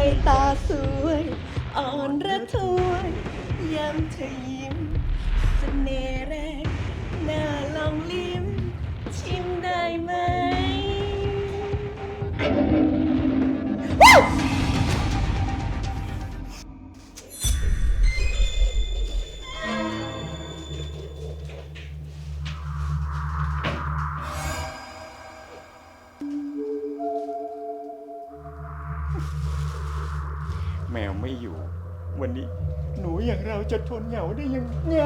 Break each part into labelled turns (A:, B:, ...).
A: ในตาสวย อ่อนระทวยยามเธอยิ้มเสน่ห์แรงน่าลองลิ้มชิมได้ไหม
B: ไม่อยู่ วันนี้หนูอย่างเราจะทนเหงาได้ยังไง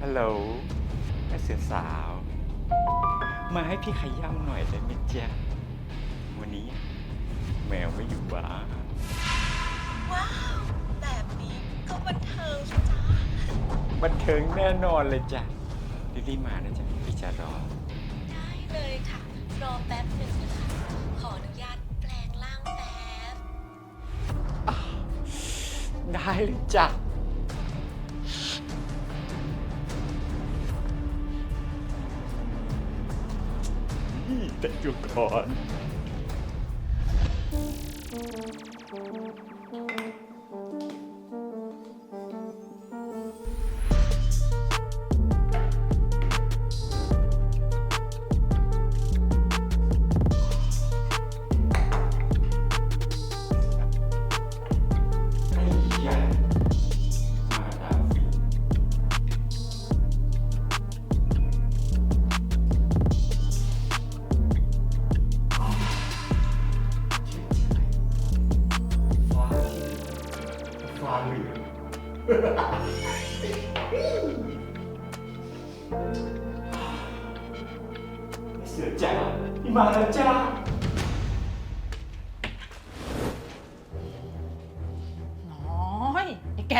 B: ฮัลโหลแม่เสือสาว มาให้พี่ขย้ำหน่อยได้ไหมจ๊ะวันนี้ แมวไม่อยู่บ้าน
A: ว้าว แบบนี้ก็บันเทิงใช่จ้า
B: บันเทิงแน่นอนเลยจ้ะ รีบๆมานะจ๊ะพี่จะรอ
A: ได้เลยค่ะ รอแป๊บหนึ่งนะคะ ขออนุญาตแปลงร่างแป๊บ
B: ได้เลยจ้ะ นี่แต่จุกก่อน อจ้าพี่มาแล้วจ้า
C: น้อยไอ้แก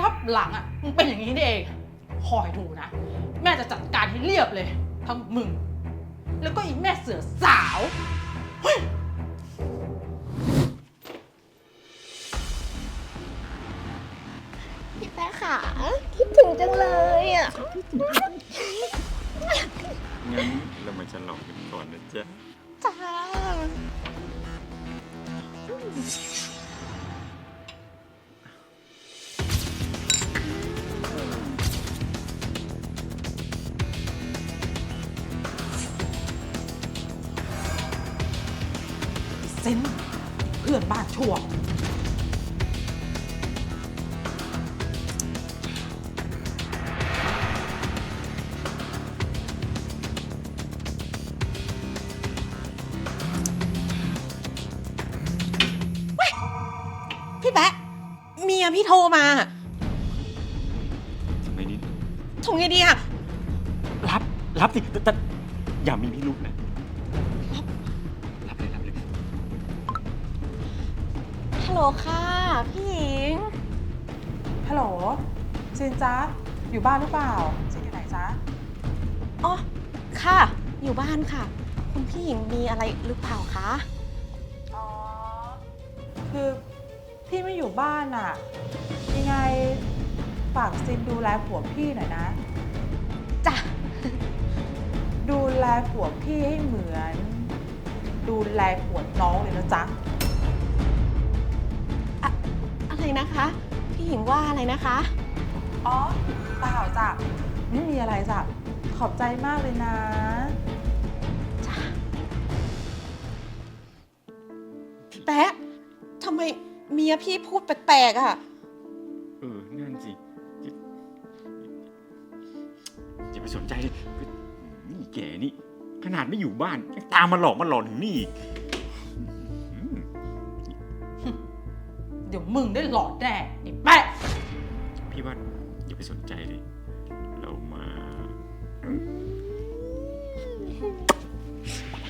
C: รับหลังอะมึงเป็นอย่างนี้นี่เองคอยดูนะ แม่จะจัดการให้เรียบเลย ทั้งมึง แล้วก็อีแม่เสือสาวเฮ้ย
A: พี่แป๊ะขาคิดถึงจังเลยอะ
B: งั้นเรา มาฉลองกันก่อนนะจ๊ะ
A: จ้า
C: เซนเพื่อนบ้านชั่ว
A: พี่แป๊ะเมียพี่โทรมา
B: ทำไมนี่
A: ทำไงดีอะ
B: รับ รับสิแต่แต่อย่ามีพิรุษนะรับเลยรับเลย
A: ฮัลโหลค่ะพี่หญิง
C: ฮัลโหลซินจ๊ะอยู่บ้านหรือเปล่าซินอยู่ไหนจ๊ะ
A: อ๋อ ค่ะ อยู่บ้านค่ะ คุณพี่หญิงมีอะไรหรือเปล่าคะ
C: อ๋อ คือ พี่ไม่อยู่บ้านอะ ยังไงฝากซินดูแลผัวพี่หน่อยนะ
A: จ้ะ
C: ดูแลผัวพี่ให้เหมือน ดูแลผัวน้องเลยนะจ๊ะ
A: อะไรนะคะ พี่หญิงว่าอะไรนะคะ
C: อ๋อเปล่าจ้ะไม่มีอะไรจ้ะขอบใจมากเลยนะ
A: จ้ะแป๊ะทำไม เมียพี่พูดแปลกๆอะ
B: เออนั่นสิอย่าอย่าไปสนใจเลยนี่แกนี่ขนาดไม่อยู่บ้านยังตามมาหลอกมาหลอนถึงนี่อีกอืม
C: เดี๋ยวมึงได้หลอดแน่ไอ้แปะ
B: พี่ว่าอย่าไปสนใจเลย เรามา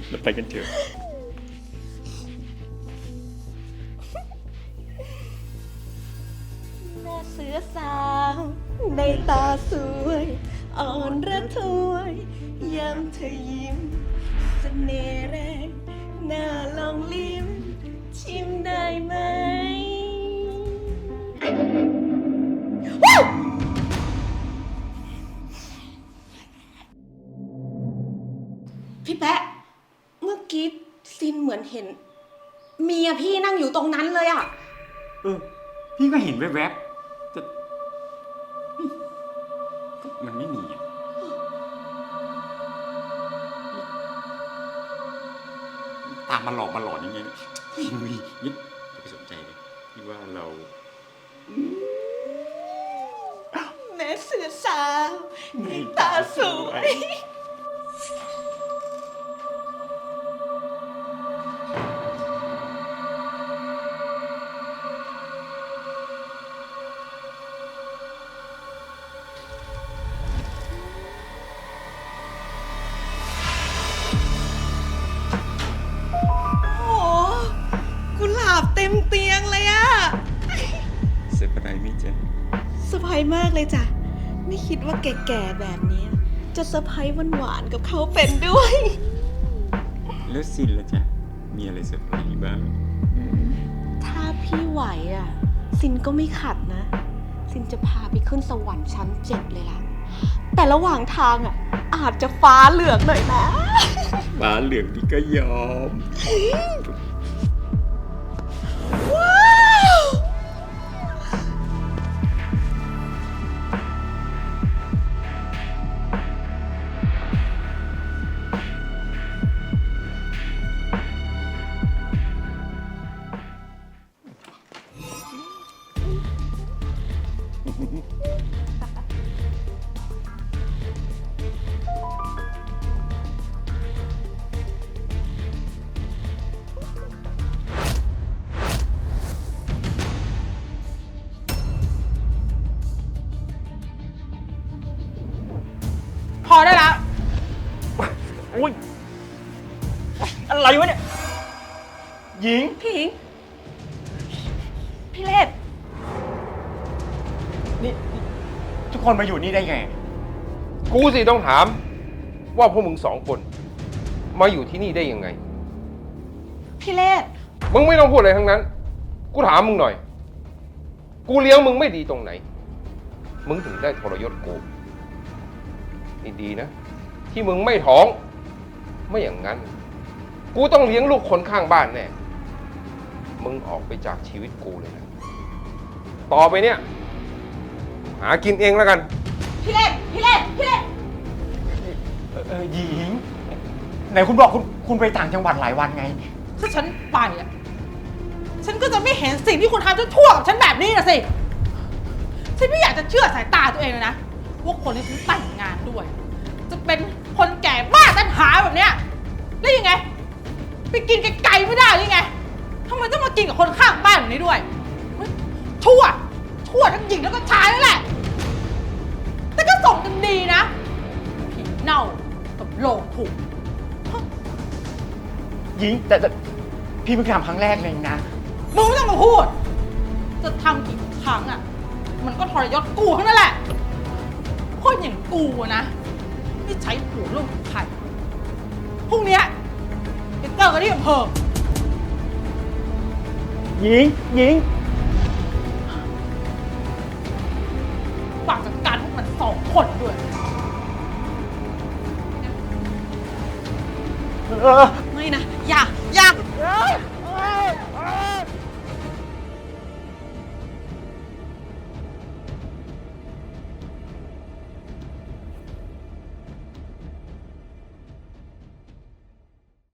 B: เราไปกันเถอะ
A: นระทวยยามเธอยิ้มเสน่ห์แรงหน้าลองลิ้มชิมได้ไหมพี่แปะเมื่อกี้ซินเหมือนเห็น เมียพี่นั่งอยู่ตรงนั้นเลยอะ
B: เออ พี่ก็เห็นแวบๆแต่มันไม่มีอะ มมาหลอกมาหลอนอย่างเงี้ยอุ้ยนี่อย่าไปสนใจเลยพี่ว่าเรา
A: แม่เสือสาวในตาสวย เซ
B: อร์ไพรส์มา
A: กเลยจ้ะ ไม่คิดว่าแก่ๆแบบนี้ จะเซอร์ไพรส์หวานๆกับเขาเป็นด้วย
B: แล้วซินล่ะจ๊ะ มีอะไรเซอร์ไพรส์บ้าง
A: ถ้าพี่ไหวอะ ซินก็ไม่ขัดนะ ซินจะพาไปขึ้นสวรรค์ชั้นเจ็ดเลยล่ะ แต่ระหว่างทางอะ อาจจะฟ้าเหลืองหน่อยนะ
B: ฟ้าเหลืองพี่ก็ยอม
A: ว้
B: หญิง
A: พิง พี่เลศ
B: นี่ทุกคนมาอยู่นี่ได้ไง
D: กูสิต้องถาม ว่าพวกมึงสองคน มาอยู่ที่นี่ได้ยังไง
A: พี่เลศ
D: มึงไม่ต้องพูดอะไรทั้งนั้น กูถามมึงหน่อย กูเลี้ยงมึงไม่ดีตรงไหน มึงถึงได้ทรยศกูนี่ดีนะ ที่มึงไม่ท้อง ไม่อย่างนั้น กูต้องเลี้ยงลูกคนข้างบ้านแน่ มึงออกไปจากชีวิตกูเลยนะต่อไปเนี่ย หากินเองแล้วกัน
A: พี่เลศพี่เลศพี่เลศ
B: เออเออหญิงไหนคุณบอกคุณคุณไปต่างจังหวัดหลายวันไง
C: ถ้าฉันไปอะ ฉันก็จะไม่เห็นสิ่งที่คุณทำจนทั่วกับฉันแบบนี้นะสิ ฉันไม่อยากจะเชื่อสายตาตัวเองเลยนะว่าคนที่ฉันแต่งงานด้วย จะเป็นคนแก่บ้าตันหาแบบเนี้ยแล้วยังไง ไปกินไกลๆไม่ได้หรือยังไง ทำไมต้องมากินกับคนข้างบ้านแบบนี้ด้วยเฮ้ยชั่ว ชั่วทั้งหญิงแล้วก็ชายนั่นแหละ แต่ก็ส่งกันดีนะผีเน่ากับโลงถูก
B: หญิงแต่แต่พี่เพิ่งทำครั้งแรกเลยนะ
C: มึงไม่ต้องมาพูด จะทำกี่ครั้งอะ มันก็ทรยศกูทั้งนั้นแหละ คนอย่างกูอะนะไม่ใช้หัวลูกของใครพรุ่งเนี้ยไปเจอกันที่อำเภอ
B: หญิงหญิง
C: ปากจัดการพวกมันสองคนด้วย
B: ไม่นะ อย่า อย่า